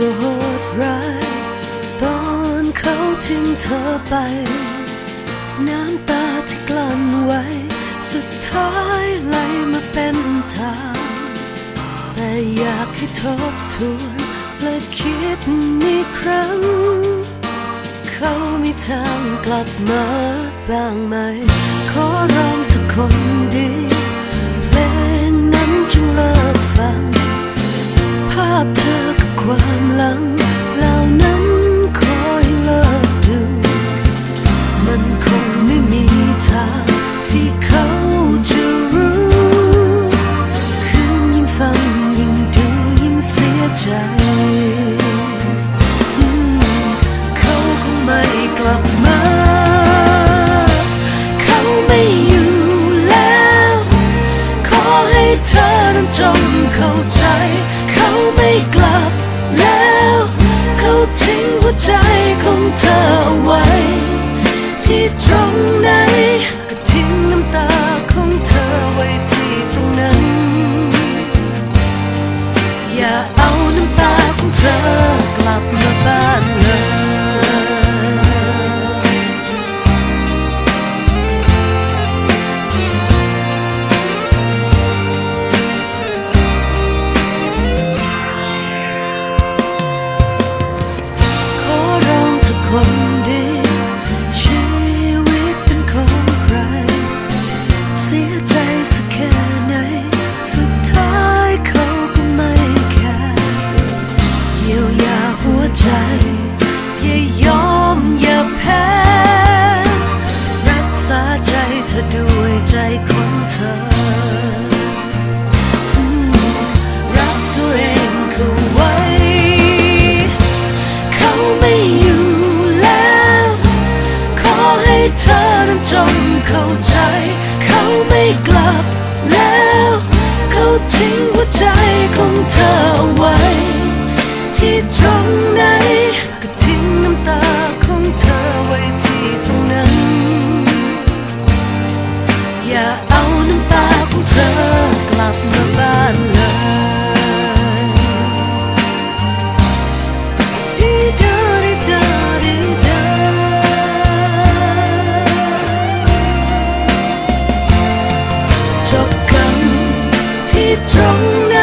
ว่าโหดร้ายตอนเขาทิ้งเธอไป น้ำตาที่กลั้นไว้ สุดท้ายไหลมาเป็นทาง แต่อยากให้ทบทวนและคิดนีกครั้ง เขามีทางกลับมาบ้างไหม ขอร้องทุกคนดี เขาคงไม่กลับมา เขาไม่อยู่แล้ว ขอให้เธอนั้นจงเข้าใจ เขาไม่กลับแล้ว เขาทิ้งหัวใจของเธอเอาไว้ที่ ธอด้วยใจของเธอ รักตัวเองเข้าไว้ เขาไม่อยู่แล้ว ขอให้เธอนั้นจงเข้าใจ เขาไม่กลับแล้ว จบกันที่ตรง